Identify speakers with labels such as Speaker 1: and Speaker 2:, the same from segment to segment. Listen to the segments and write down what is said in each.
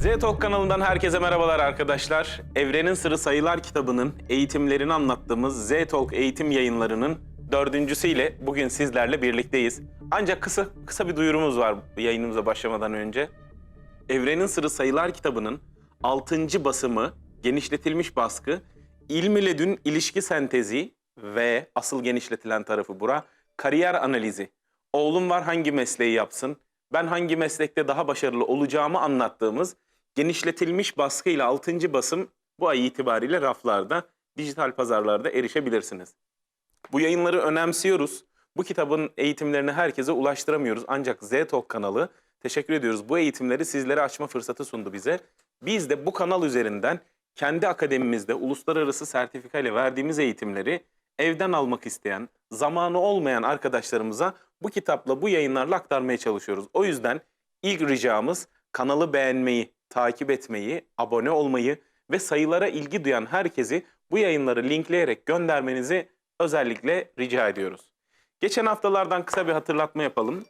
Speaker 1: Z-Talk kanalından herkese merhabalar arkadaşlar. Evrenin Sırrı Sayılar kitabının eğitimlerini anlattığımız Z-Talk eğitim yayınlarının dördüncüsüyle bugün sizlerle birlikteyiz. Ancak kısa kısa bir duyurumuz var yayınımıza başlamadan önce. Evrenin Sırrı Sayılar kitabının 6. basımı genişletilmiş baskı İlm Dün ilişki sentezi ve asıl genişletilen tarafı bura kariyer analizi. Oğlum var hangi mesleği yapsın? Ben hangi meslekte daha başarılı olacağımı anlattığımız genişletilmiş baskı ile 6. basım bu ay itibariyle raflarda, dijital pazarlarda erişebilirsiniz. Bu yayınları önemsiyoruz. Bu kitabın eğitimlerini herkese ulaştıramıyoruz. Ancak Z-Talk kanalı teşekkür ediyoruz. Bu eğitimleri sizlere açma fırsatı sundu bize. Biz de bu kanal üzerinden kendi akademimizde uluslararası sertifika ile verdiğimiz eğitimleri evden almak isteyen, zamanı olmayan arkadaşlarımıza bu kitapla, bu yayınlarla aktarmaya çalışıyoruz. O yüzden ilk ricamız kanalı beğenmeyi, takip etmeyi, abone olmayı ve sayılara ilgi duyan herkesi bu yayınları linkleyerek göndermenizi özellikle rica ediyoruz. Geçen haftalardan kısa bir hatırlatma yapalım.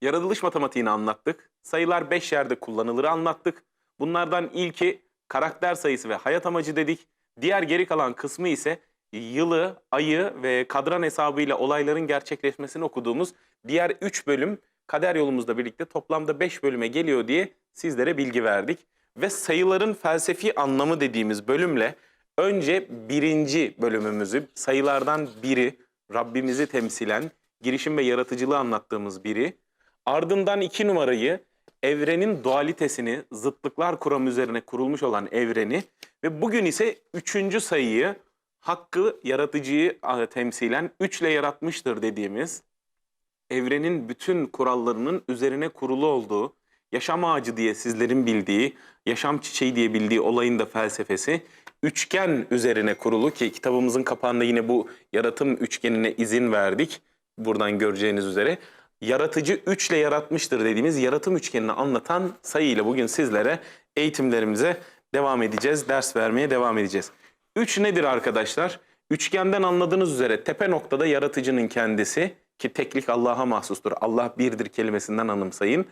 Speaker 1: Yaratılış matematiğini anlattık. Sayılar 5 yerde kullanılır anlattık. Bunlardan ilki karakter sayısı ve hayat amacı dedik. Diğer geri kalan kısmı ise yılı, ayı ve kadran hesabıyla olayların gerçekleşmesini okuduğumuz diğer 3 bölüm kader yolumuzla birlikte toplamda 5 bölüme geliyor diye sizlere bilgi verdik. Ve sayıların felsefi anlamı dediğimiz bölümle önce birinci bölümümüzü sayılardan biri Rabbimizi temsilen girişim ve yaratıcılığı anlattığımız biri. Ardından iki numarayı evrenin dualitesini, zıtlıklar kuramı üzerine kurulmuş olan evreni ve bugün ise üçüncü sayıyı hakkı, yaratıcıyı temsilen üçle yaratmıştır dediğimiz evrenin bütün kurallarının üzerine kurulu olduğu, yaşam ağacı diye sizlerin bildiği, yaşam çiçeği diye bildiği olayın da felsefesi üçgen üzerine kurulu ki kitabımızın kapağında yine bu yaratım üçgenine izin verdik. Buradan göreceğiniz üzere. Yaratıcı üçle yaratmıştır dediğimiz yaratım üçgenini anlatan sayıyla bugün sizlere eğitimlerimize devam edeceğiz, ders vermeye devam edeceğiz. Üç nedir arkadaşlar? Üçgenden anladığınız üzere tepe noktada yaratıcının kendisi ki teklik Allah'a mahsustur. Allah birdir kelimesinden anımsayın.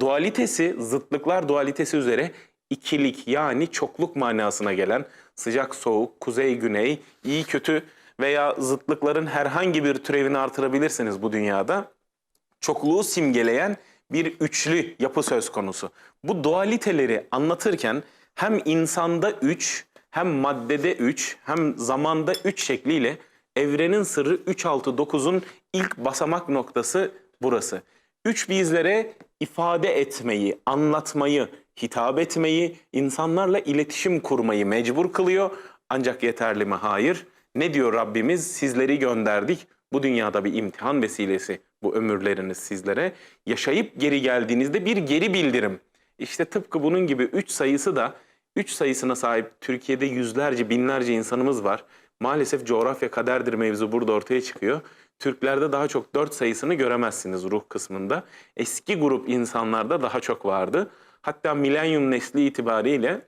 Speaker 1: Dualitesi, zıtlıklar dualitesi üzere ikilik yani çokluk manasına gelen sıcak soğuk, kuzey güney, iyi kötü veya zıtlıkların herhangi bir türevini artırabilirsiniz bu dünyada. Çokluğu simgeleyen bir üçlü yapı söz konusu. Bu dualiteleri anlatırken hem insanda üç, hem maddede üç, hem zamanda üç şekliyle evrenin sırrı 369'un ilk basamak noktası burası. Üç bizlere ifade etmeyi, anlatmayı, hitap etmeyi, insanlarla iletişim kurmayı mecbur kılıyor. Ancak yeterli mi? Hayır. Ne diyor Rabbimiz? Sizleri gönderdik. Bu dünyada bir imtihan vesilesi bu ömürleriniz sizlere. Yaşayıp geri geldiğinizde bir geri bildirim. İşte tıpkı bunun gibi 3 sayısı da 3 sayısına sahip Türkiye'de yüzlerce binlerce insanımız var. Maalesef coğrafya kaderdir mevzu burada ortaya çıkıyor. Türklerde daha çok 4 sayısını göremezsiniz ruh kısmında. Eski grup insanlarda daha çok vardı. Hatta milenyum nesli itibariyle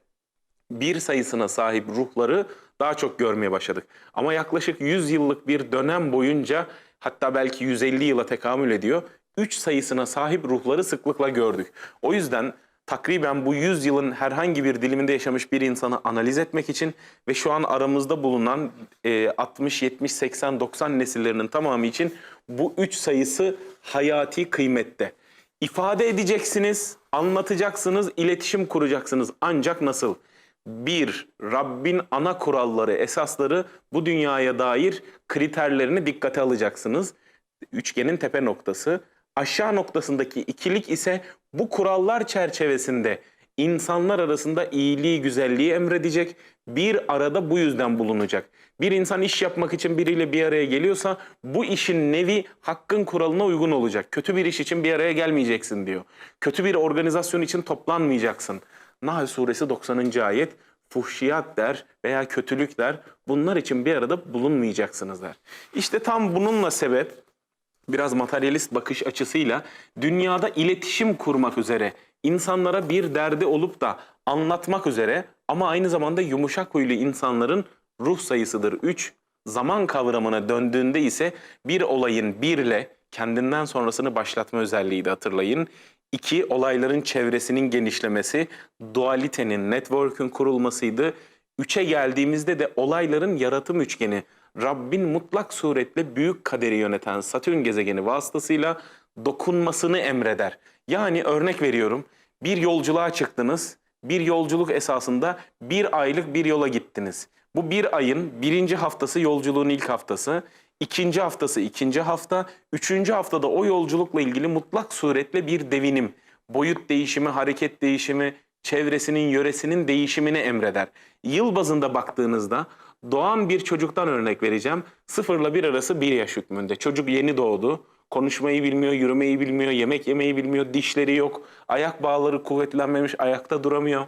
Speaker 1: bir sayısına sahip ruhları daha çok görmeye başladık. Ama yaklaşık 100 yıllık bir dönem boyunca hatta belki 150 yıla tekamül ediyor. 3 sayısına sahip ruhları sıklıkla gördük. O yüzden takriben bu 100 yılın herhangi bir diliminde yaşamış bir insanı analiz etmek için ve şu an aramızda bulunan e, 60, 70, 80, 90 nesillerinin tamamı için bu 3 sayısı hayati kıymette. İfade edeceksiniz, anlatacaksınız, iletişim kuracaksınız. Ancak nasıl? Bir, Rabbin ana kuralları, esasları bu dünyaya dair kriterlerini dikkate alacaksınız. Üçgenin tepe noktası. Aşağı noktasındaki ikilik ise bu kurallar çerçevesinde insanlar arasında iyiliği, güzelliği emredecek. Bir arada bu yüzden bulunacak. Bir insan iş yapmak için biriyle bir araya geliyorsa bu işin nevi hakkın kuralına uygun olacak. Kötü bir iş için bir araya gelmeyeceksin diyor. Kötü bir organizasyon için toplanmayacaksın. Nahl suresi 90. ayet fuhşiyat der veya kötülük der. Bunlar için bir arada bulunmayacaksınız der. İşte tam bununla sebep biraz materyalist bakış açısıyla dünyada iletişim kurmak üzere insanlara bir derdi olup da anlatmak üzere ama aynı zamanda yumuşak huylu insanların ruh sayısıdır 3. Zaman kavramına döndüğünde ise bir olayın birle kendinden sonrasını başlatma özelliği de hatırlayın. İki, olayların çevresinin genişlemesi, dualitenin, network'ün kurulmasıydı. Üçe geldiğimizde de olayların yaratım üçgeni, Rabbin mutlak suretle büyük kaderi yöneten Satürn gezegeni vasıtasıyla dokunmasını emreder. Yani örnek veriyorum, bir yolculuğa çıktınız, bir yolculuk esasında bir aylık bir yola gittiniz. Bu bir ayın birinci haftası yolculuğun ilk haftası, ikinci haftası ikinci hafta, üçüncü haftada o yolculukla ilgili mutlak suretle bir devinim, boyut değişimi, hareket değişimi, çevresinin, yöresinin değişimini emreder. Yıl bazında baktığınızda doğan bir çocuktan örnek vereceğim. Sıfırla bir arası bir yaş hükmünde. Çocuk yeni doğdu. Konuşmayı bilmiyor, yürümeyi bilmiyor, yemek yemeyi bilmiyor, dişleri yok, ayak bağları kuvvetlenmemiş, ayakta duramıyor.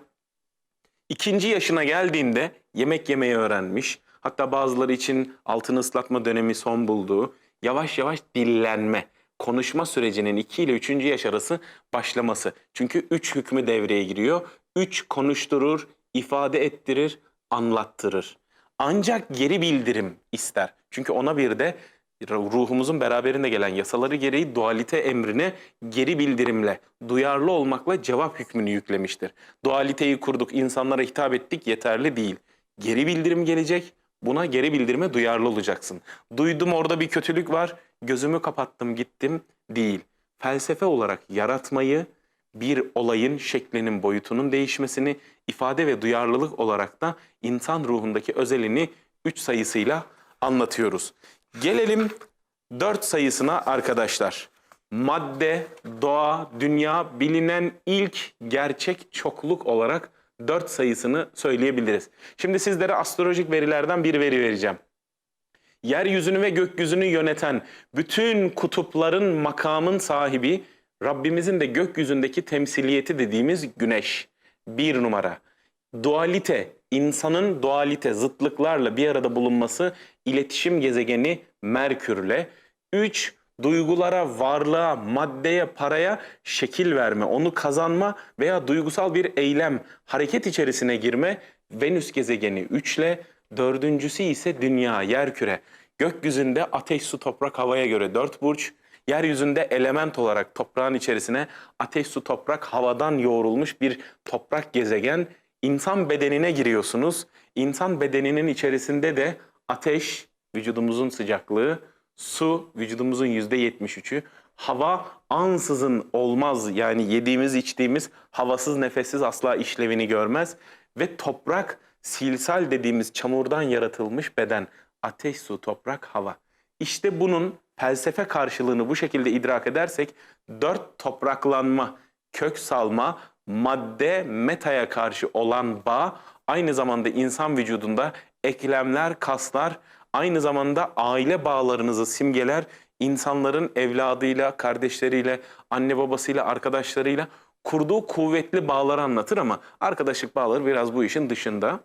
Speaker 1: İkinci yaşına geldiğinde yemek yemeyi öğrenmiş. Hatta bazıları için altını ıslatma dönemi son bulduğu, yavaş yavaş dillenme, konuşma sürecinin 2 ile 3. yaş arası başlaması. Çünkü 3 hükmü devreye giriyor. 3 konuşturur, ifade ettirir, anlattırır. Ancak geri bildirim ister. Çünkü ona bir de ruhumuzun beraberinde gelen yasaları gereği dualite emrine geri bildirimle, duyarlı olmakla cevap hükmünü yüklemiştir. Dualiteyi kurduk, insanlara hitap ettik yeterli değil. Geri bildirim gelecek, buna geri bildirime duyarlı olacaksın. Duydum orada bir kötülük var, gözümü kapattım gittim değil. Felsefe olarak yaratmayı, bir olayın şeklinin boyutunun değişmesini, ifade ve duyarlılık olarak da insan ruhundaki özelini 3 sayısıyla anlatıyoruz. Gelelim 4 sayısına arkadaşlar. Madde, doğa, dünya bilinen ilk gerçek çokluk olarak 4 sayısını söyleyebiliriz. Şimdi sizlere astrolojik verilerden bir veri vereceğim. Yeryüzünü ve gökyüzünü yöneten bütün kutupların makamın sahibi Rabbimizin de gökyüzündeki temsiliyeti dediğimiz güneş. Bir numara. Dualite, insanın dualite, zıtlıklarla bir arada bulunması iletişim gezegeni Merkür'le. Üç, duygulara, varlığa, maddeye, paraya şekil verme, onu kazanma veya duygusal bir eylem, hareket içerisine girme Venüs gezegeni 3 ile dördüncüsü ise Dünya, Yerküre. Gökyüzünde ateş, su, toprak, havaya göre dört burç, yeryüzünde element olarak toprağın içerisine ateş, su, toprak, havadan yoğrulmuş bir toprak gezegen. İnsan bedenine giriyorsunuz. İnsan bedeninin içerisinde de ateş, vücudumuzun sıcaklığı, su, vücudumuzun yüzde 73'ü, hava ansızın olmaz yani yediğimiz içtiğimiz havasız nefessiz asla işlevini görmez ve toprak silsal dediğimiz çamurdan yaratılmış beden ateş, su, toprak, hava. İşte bunun felsefe karşılığını bu şekilde idrak edersek dört topraklanma, kök salma, madde, metaya karşı olan bağ aynı zamanda insan vücudunda eklemler, kaslar, aynı zamanda aile bağlarınızı simgeler, insanların evladıyla, kardeşleriyle, anne babasıyla, arkadaşlarıyla kurduğu kuvvetli bağları anlatır ama arkadaşlık bağları biraz bu işin dışında.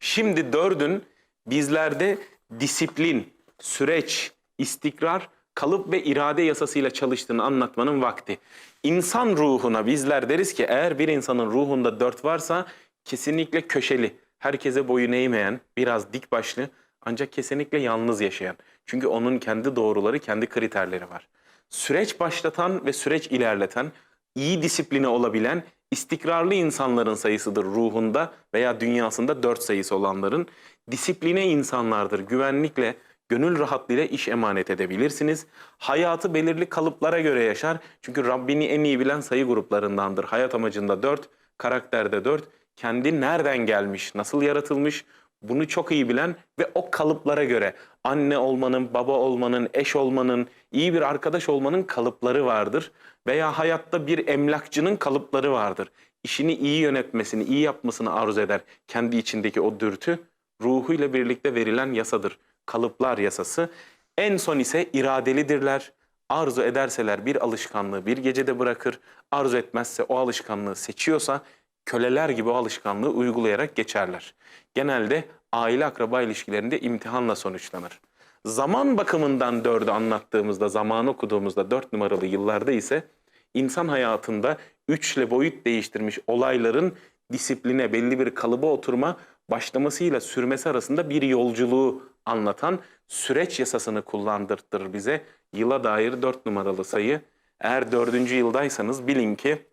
Speaker 1: Şimdi dördün bizlerde disiplin, süreç, istikrar, kalıp ve irade yasasıyla çalıştığını anlatmanın vakti. İnsan ruhuna bizler deriz ki eğer bir insanın ruhunda dört varsa kesinlikle köşeli, herkese boyun eğmeyen, biraz dik başlı ancak kesinlikle yalnız yaşayan. Çünkü onun kendi doğruları, kendi kriterleri var. Süreç başlatan ve süreç ilerleten, iyi disipline olabilen, istikrarlı insanların sayısıdır ruhunda veya dünyasında dört sayısı olanların. Disipline insanlardır, güvenlikle, gönül rahatlığıyla iş emanet edebilirsiniz. Hayatı belirli kalıplara göre yaşar. Çünkü Rabbini en iyi bilen sayı gruplarındandır. Hayat amacında dört, karakterde dört. Kendi nereden gelmiş, nasıl yaratılmış bunu çok iyi bilen ve o kalıplara göre anne olmanın, baba olmanın, eş olmanın, iyi bir arkadaş olmanın kalıpları vardır. Veya hayatta bir emlakçının kalıpları vardır. İşini iyi yönetmesini, iyi yapmasını arzu eder. Kendi içindeki o dürtü ruhuyla birlikte verilen yasadır. Kalıplar yasası. En son ise iradelidirler. Arzu ederseler bir alışkanlığı bir gecede bırakır. Arzu etmezse o alışkanlığı seçiyorsa köleler gibi o alışkanlığı uygulayarak geçerler. Genelde aile akraba ilişkilerinde imtihanla sonuçlanır. Zaman bakımından dördü anlattığımızda, zamanı okuduğumuzda dört numaralı yıllarda ise insan hayatında üçle boyut değiştirmiş olayların disipline, belli bir kalıba oturma başlamasıyla sürmesi arasında bir yolculuğu anlatan süreç yasasını kullandırtır bize. Yıla dair dört numaralı sayı Eğer dördüncü yıldaysanız bilin ki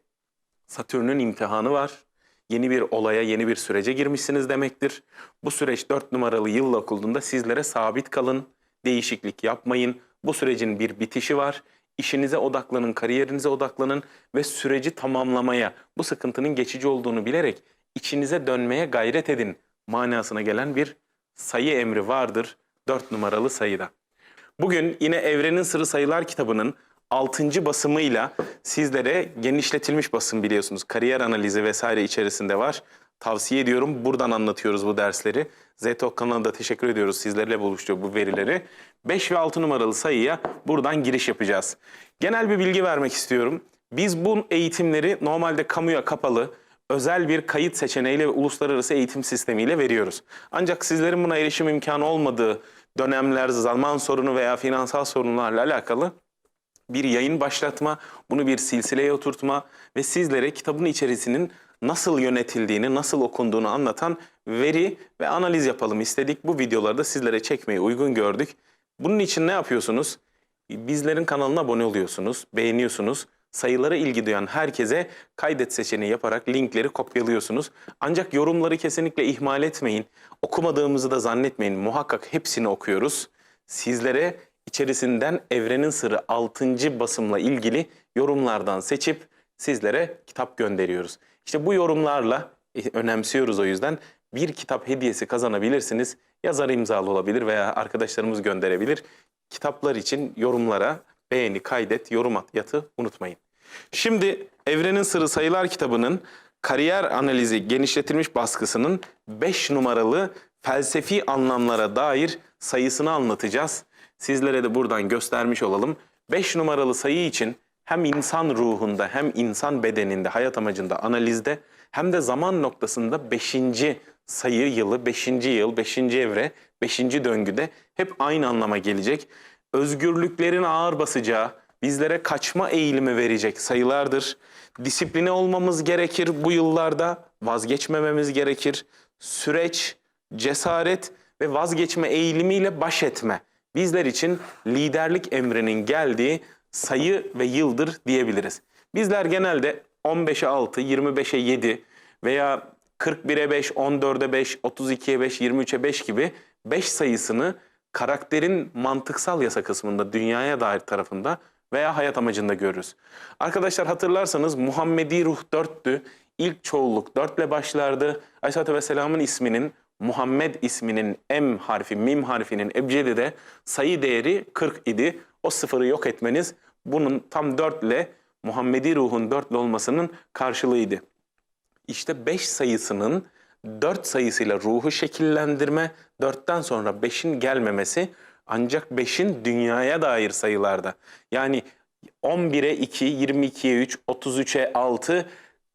Speaker 1: Satürn'ün imtihanı var. Yeni bir olaya, yeni bir sürece girmişsiniz demektir. Bu süreç 4 numaralı yıl okulunda sizlere sabit kalın, değişiklik yapmayın. Bu sürecin bir bitişi var. İşinize odaklanın, kariyerinize odaklanın ve süreci tamamlamaya, bu sıkıntının geçici olduğunu bilerek içinize dönmeye gayret edin manasına gelen bir sayı emri vardır 4 numaralı sayıda. Bugün yine Evrenin Sırrı Sayılar kitabının 6. basımıyla sizlere genişletilmiş basım biliyorsunuz. Kariyer analizi vesaire içerisinde var. Tavsiye ediyorum. Buradan anlatıyoruz bu dersleri. Zetok kanalına da teşekkür ediyoruz sizlerle buluştuğu bu verileri. 5 ve 6 numaralı sayıya buradan giriş yapacağız. Genel bir bilgi vermek istiyorum. Biz bu eğitimleri normalde kamuya kapalı, özel bir kayıt seçeneğiyle ve uluslararası eğitim sistemiyle veriyoruz. Ancak sizlerin buna erişim imkanı olmadığı dönemler, zaman sorunu veya finansal sorunlarla alakalı bir yayın başlatma, bunu bir silsileye oturtma ve sizlere kitabın içerisinin nasıl yönetildiğini, nasıl okunduğunu anlatan veri ve analiz yapalım istedik. Bu videoları da sizlere çekmeyi uygun gördük. Bunun için ne yapıyorsunuz? Bizlerin kanalına abone oluyorsunuz, beğeniyorsunuz. Sayılara ilgi duyan herkese kaydet seçeneği yaparak linkleri kopyalıyorsunuz. Ancak yorumları kesinlikle ihmal etmeyin. Okumadığımızı da zannetmeyin. Muhakkak hepsini okuyoruz. Sizlere içerisinden Evrenin Sırrı 6. basımla ilgili yorumlardan seçip sizlere kitap gönderiyoruz. İşte bu yorumlarla e, önemsiyoruz o yüzden bir kitap hediyesi kazanabilirsiniz. Yazar imzalı olabilir veya arkadaşlarımız gönderebilir. Kitaplar için yorumlara beğeni, kaydet, yorum at, yatı unutmayın. Şimdi Evrenin Sırrı Sayılar kitabının kariyer analizi genişletilmiş baskısının 5 numaralı felsefi anlamlara dair sayısını anlatacağız. Sizlere de buradan göstermiş olalım. 5 numaralı sayı için hem insan ruhunda hem insan bedeninde, hayat amacında, analizde hem de zaman noktasında 5. sayı yılı, 5. yıl, 5. evre, 5. döngüde hep aynı anlama gelecek. Özgürlüklerin ağır basacağı, bizlere kaçma eğilimi verecek sayılardır. Disipline olmamız gerekir bu yıllarda, vazgeçmememiz gerekir. Süreç, cesaret ve vazgeçme eğilimiyle baş etme. Bizler için liderlik emrinin geldiği sayı ve yıldır diyebiliriz. Bizler genelde 15'e 6, 25'e 7 veya 41'e 5, 14'e 5, 32'ye 5, 23'e 5 gibi 5 sayısını karakterin mantıksal yasa kısmında, dünyaya dair tarafında veya hayat amacında görürüz. Arkadaşlar hatırlarsanız Muhammedi ruh 4'tü. İlk çoğulluk 4 ile başlardı. Aleyhisselatü Vesselam'ın isminin Muhammed isminin M harfi, mim harfinin ebcedi de sayı değeri 40 idi. O sıfırı yok etmeniz bunun tam 4 ile Muhammedi ruhun 4 ile olmasının karşılığıydı. İşte 5 sayısının 4 sayısıyla ruhu şekillendirme, 4'ten sonra 5'in gelmemesi ancak 5'in dünyaya dair sayılarda. Yani 11'e 2, 22'ye 3, 33'e 6,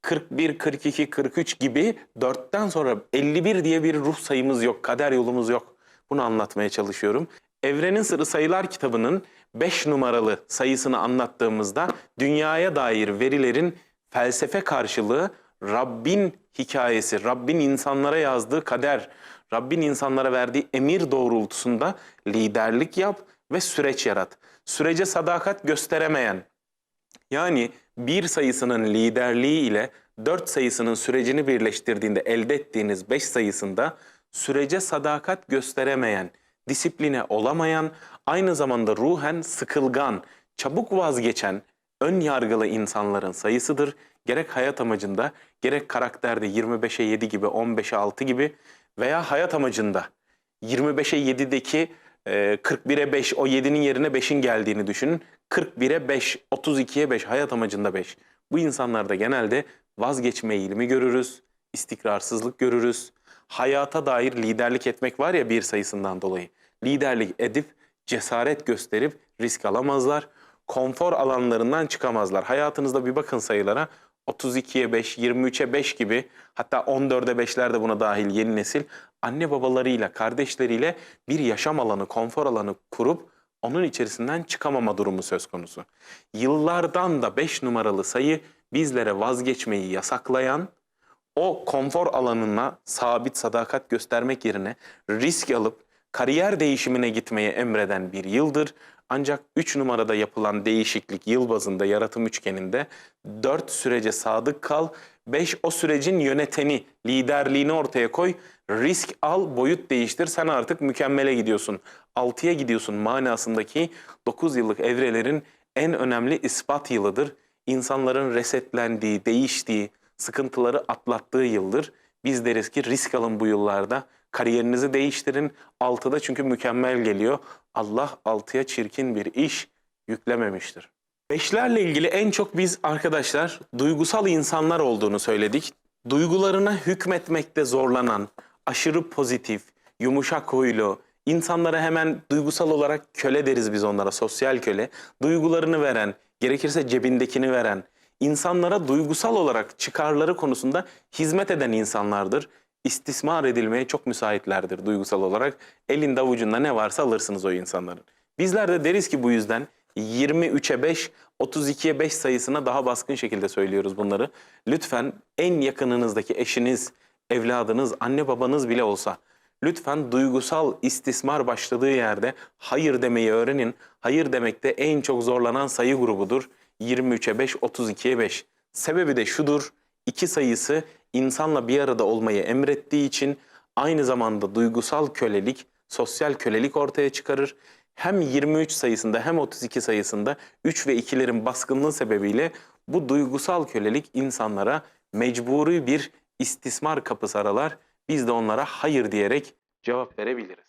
Speaker 1: 41, 42, 43 gibi 4'ten sonra 51 diye bir ruh sayımız yok, kader yolumuz yok. Bunu anlatmaya çalışıyorum. Evrenin Sırrı Sayılar kitabının 5 numaralı sayısını anlattığımızda dünyaya dair verilerin felsefe karşılığı Rabbin hikayesi, Rabbin insanlara yazdığı kader, Rabbin insanlara verdiği emir doğrultusunda liderlik yap ve süreç yarat. Sürece sadakat gösteremeyen, yani bir sayısının liderliği ile dört sayısının sürecini birleştirdiğinde elde ettiğiniz beş sayısında sürece sadakat gösteremeyen, disipline olamayan, aynı zamanda ruhen sıkılgan, çabuk vazgeçen, ön yargılı insanların sayısıdır. Gerek hayat amacında, gerek karakterde 25'e 7 gibi, 15'e 6 gibi veya hayat amacında 25'e 7'deki e, 41'e 5, o 7'nin yerine 5'in geldiğini düşünün. 41'e 5, 32'ye 5, hayat amacında 5. Bu insanlarda genelde vazgeçme eğilimi görürüz, istikrarsızlık görürüz. Hayata dair liderlik etmek var ya bir sayısından dolayı. Liderlik edip, cesaret gösterip risk alamazlar. Konfor alanlarından çıkamazlar. Hayatınızda bir bakın sayılara. 32'ye 5, 23'e 5 gibi hatta 14'e 5'ler de buna dahil yeni nesil anne babalarıyla, kardeşleriyle bir yaşam alanı, konfor alanı kurup onun içerisinden çıkamama durumu söz konusu. Yıllardan da 5 numaralı sayı bizlere vazgeçmeyi yasaklayan, o konfor alanına sabit sadakat göstermek yerine risk alıp kariyer değişimine gitmeye emreden bir yıldır. Ancak 3 numarada yapılan değişiklik yıl bazında yaratım üçgeninde 4 sürece sadık kal, 5 o sürecin yöneteni, liderliğini ortaya koy, risk al, boyut değiştir, sen artık mükemmele gidiyorsun. 6'ya gidiyorsun manasındaki 9 yıllık evrelerin en önemli ispat yılıdır. İnsanların resetlendiği, değiştiği, sıkıntıları atlattığı yıldır. Biz deriz ki risk alın bu yıllarda. Kariyerinizi değiştirin. Altıda çünkü mükemmel geliyor. Allah altıya çirkin bir iş yüklememiştir. Beşlerle ilgili en çok biz arkadaşlar duygusal insanlar olduğunu söyledik. Duygularına hükmetmekte zorlanan, aşırı pozitif, yumuşak huylu, insanlara hemen duygusal olarak köle deriz biz onlara, sosyal köle. Duygularını veren, gerekirse cebindekini veren, insanlara duygusal olarak çıkarları konusunda hizmet eden insanlardır. İstismar edilmeye çok müsaitlerdir duygusal olarak. Elinde avucunda ne varsa alırsınız o insanların. Bizler de deriz ki bu yüzden 23'e 5, 32'ye 5 sayısına daha baskın şekilde söylüyoruz bunları. Lütfen en yakınınızdaki eşiniz, evladınız, anne babanız bile olsa lütfen duygusal istismar başladığı yerde hayır demeyi öğrenin. Hayır demekte en çok zorlanan sayı grubudur. 23'e 5, 32'ye 5. Sebebi de şudur. iki sayısı insanla bir arada olmayı emrettiği için aynı zamanda duygusal kölelik, sosyal kölelik ortaya çıkarır. Hem 23 sayısında hem 32 sayısında 3 ve 2'lerin baskınlığı sebebiyle bu duygusal kölelik insanlara mecburi bir istismar kapısı aralar. Biz de onlara hayır diyerek cevap verebiliriz.